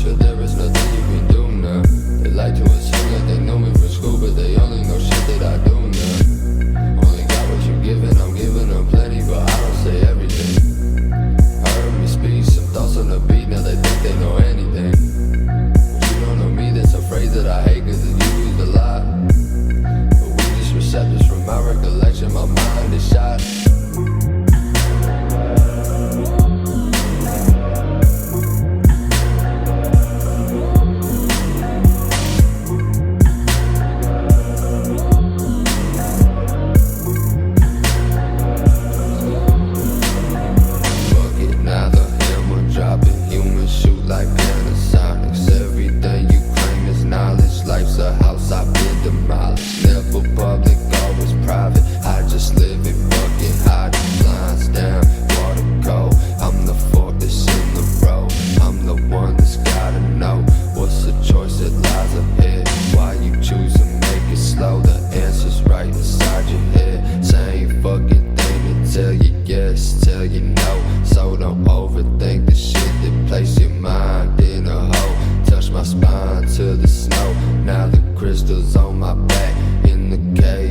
temperature. There is nothing you can do now. They like to assume that they know me from school, but they only know shit that I do now. Only got what you're giving, I'm giving them plenty, but I don't say everything. Heard me speak some thoughts on the beat, now they think they know anything. But you don't know me, that's a phrase that I hate, cause it's used a lot. But we just receptors from my recollection, my mind is shot. Shoot like Panasonics. Everything you claim is knowledge. Life's a house I've been demolished. Never public, always private. I just live it, fucking hiding blinds down. Water cold. I'm the fortress in the road. I'm the one that's gotta know what's the choice that lies ahead. Why you choose to make it slow? The answer's right inside your head. Same fucking thing to tell you yes, tell you no. So don't overthink the shit place your mind in a hole. Touch my spine to the snow. Now the crystals on my back in the cave